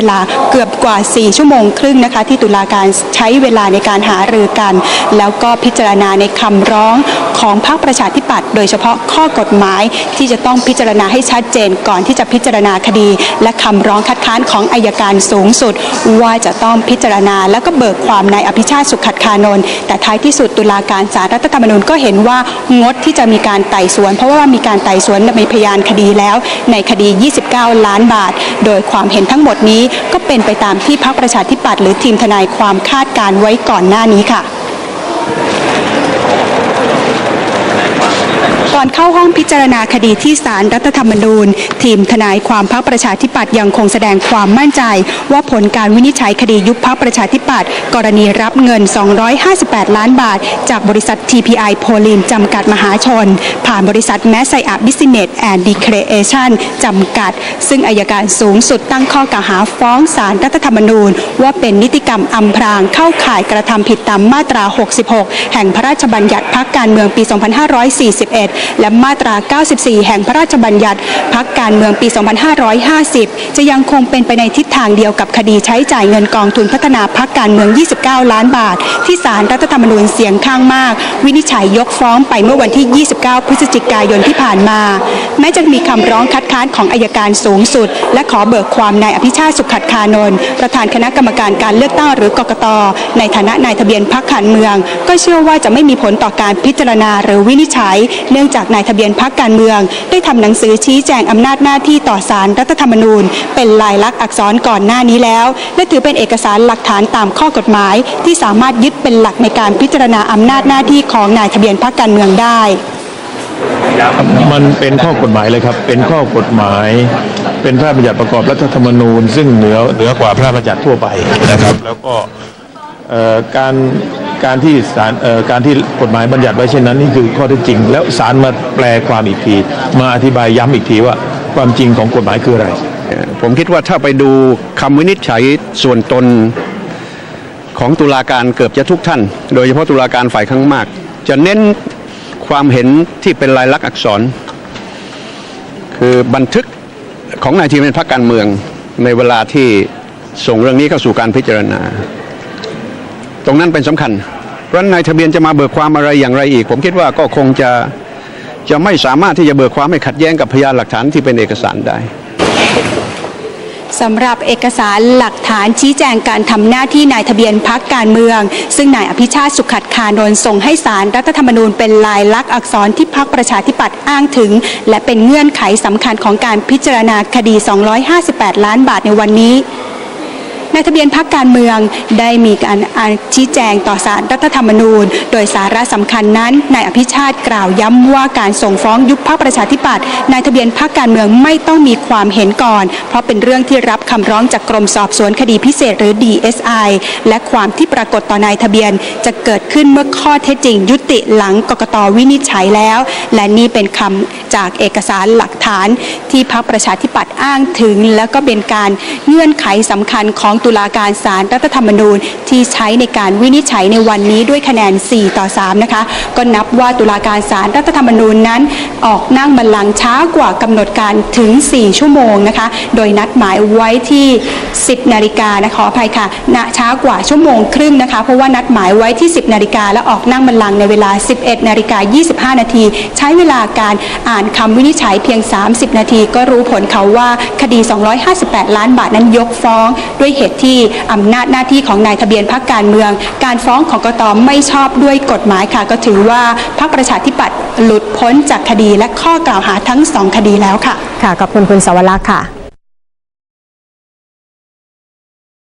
เวลาเกือบกว่า 4 ชั่วโมงครึ่งนะคะที่ตุลาการใช้เวลาในการหารือกัน แล้วก็พิจารณาในคำร้องของพรรคประชาธิปัตย์โดยเฉพาะข้อกฎหมายที่จะต้องพิจารณาให้ชัดเจนก่อนที่จะพิจารณาคดี และคำร้องคัดค้านของอายการสูงสุด ว่าจะต้องพิจารณาแล้วก็เบิกความนายอภิชาติสุขขัดคานนท์แต่ท้ายที่สุดตุลาการศาลรัฐธรรมนูญก็เห็นว่างดที่จะมีการไต่สวน เพราะว่ามีการไต่สวนมีพยานคดีแล้ว ในคดี 29 ล้านบาท โดยความเห็นทั้งหมดนี้ก็เป็นไปตามที่พรรคประชาธิปัตย์หรือทีมทนายความคาดการไว้ก่อนหน้านี้ค่ะ อนเข้าห้องพิจารณาคดีที่ศาลรัฐธรรมนูญ ทีมทนายความพรรคประชาธิปัตย์ยังคงแสดงความมั่นใจ ว่าผลการวินิจฉัยคดียุบพรรคประชาธิปัตย์กรณีรับเงิน 258 ล้านบาท จากบริษัท TPI โพลินจำกัดมหาชน ผ่านบริษัทแมสไซอัพบิสเนสแอนด์ดีเครเอชันจำกัด ซึ่งอายการสูงสุดตั้งข้อกล่าวหาฟ้องศาลรัฐธรรมนูญ ว่าเป็นนิติกรรมอำพรางเข้าข่ายกระทำผิดตามมาตรา 66 แห่งพระราชบัญญัติพรรคการเมืองปี 2541และมาตรา 94 แห่งพระราชบัญญัติพักการเมืองปี 2550 จะยังคงเป็นไปในทิศทางเดียวกับคดีใช้จ่ายเงินกองทุนพัฒนาพักการเมือง 29 ล้านบาท ที่ศาลรัฐธรรมนูญเสียงข้างมาก วินิจฉัยยกฟ้องไปเมื่อวันที่ 29 พฤศจิกายนที่ผ่านมา แม้จะมีคำร้องคัดค้านของอายการสูงสุด และขอเบิกความนายอภิชาติสุขขัดคานนท์ประธานคณะกรรมการการเลือกตั้งหรือกกต ในฐานะนายทะเบียนพรรคการเมือง ก็เชื่อว่าจะไม่มีผลต่อการพิจารณาหรือวินิจฉัย เนื่องจากนายทะเบียนพรรคการเมือง ได้ทำหนังสือชี้แจงอำนาจหน้าที่ต่อศาลรัฐธรรมนูญ เป็นลายลักษณ์อักษรก่อนหน้านี้แล้ว และถือเป็นเอกสารหลักฐานตามข้อกฎหมาย ที่สามารถยึดเป็นหลักในการพิจารณาอำนาจหน้าที่ของนายทะเบียนพรรคการเมืองได้ มันเป็นข้อกฎหมายเลยครับ เป็นข้อกฎหมาย เป็นพระราชบัญญัติประกอบรัฐธรรมนูญ ซึ่งเหนือเหนือกว่าพระราชบัญญัติทั่วไปนะครับ แล้วก็เอ่อการการที่ศาลเอ่อการที่กฎหมายบัญญัติไว้เช่นนั้นนี่คือข้อเท็จจริง แล้วศาลมาแปลความอีกที มาอธิบายย้ำอีกทีว่าความจริงของกฎหมายคืออะไร ผมคิดว่าถ้าไปดูคำวินิจฉัยส่วนตนของตุลาการเกือบจะทุกท่าน โดยเฉพาะตุลาการฝ่ายข้างมาก จะเน้น ความเห็นที่เป็นลายลักษณ์อักษร คือบันทึกของนายทีมเป็นพรรคการเมืองในเวลาที่ส่งเรื่องนี้เข้าสู่การพิจารณา ตรงนั้นเป็นสำคัญ เพราะนายทะเบียนจะมาเบิกความอะไรอย่างไรอีก ผมคิดว่าก็คงจะจะไม่สามารถที่จะเบิกความให้ขัดแย้งกับพยานหลักฐานที่เป็นเอกสารได้ สำหรับเอกสารหลักฐานชี้แจงการทำหน้าที่นายทะเบียนพักการเมือง ซึ่งนายอภิชาติสุขขัดคานนท์ส่งให้สารรัฐธรรมนูญเป็นลายลักษณ์อักษรที่พักประชาธิปัตย์อ้างถึง และเป็นเงื่อนไขสำคัญของการพิจารณาคดี 258 ล้านบาทในวันนี้ นายทะเบียนพักการเมืองได้มีการชี้แจงต่อสารรัฐธรรมนูญ โดยสาระสำคัญนั้นนายอภิชาติกล่าวย้ำว่าการส่งฟ้องยุบพักประชาธิปัตย์นายทะเบียนพักการเมืองไม่ต้องมีความเห็นก่อน เพราะเป็นเรื่องที่รับคำร้องจากกรมสอบสวนคดีพิเศษหรือ DSI และความที่ปรากฏต่อนายทะเบียนจะเกิดขึ้นเมื่อข้อเท็จจริง ยุติหลังกกตวินิจฉัยแล้ว และนี่เป็นคำจากเอกสารหลักฐานที่พักประชาธิปัตย์อ้างถึง แล้วก็เป็นการเงื่อนไขสำคัญของตุลาการศาลรัฐธรรมนูญที่ใช้ในการวินิจฉัยในวันนี้ด้วยคะแนน 4 ต่อ 3 นะคะ ก็นับว่าตุลาการศาลรัฐธรรมนูญนั้น ออกนั่งบัลลังก์ช้ากว่ากำหนดการถึง 4 ชั่วโมงนะคะ โดยนัดหมายไว้ที่ 10 นาฬิกานะขออภัยค่ะณช้ากว่าชั่วโมงครึ่งนะคะ เพราะว่านัดหมายไว้ที่ 10 นาฬิกาและออกนั่งบัลลังก์ในเวลา 11 นาฬิกา 25 นาที ใช้เวลาการอ่านคำวินิจฉัยเพียง 30 นาที ก็รู้ผลเขาว่าคดี 258 ล้านบาทนั้นยกฟ้องด้วยเหตุที่อำนาจหน้าที่ของนายทะเบียนพรรคการเมือง การฟ้องของกตไม่ชอบด้วยกฎหมายค่ะ ก็ถือว่าพรรคประชาธิปัตย์หลุดพ้นจากคดีและข้อกล่าวหาทั้งสองคดีแล้วค่ะ ค่ะขอบคุณคุณสวรักษ์ค่ะ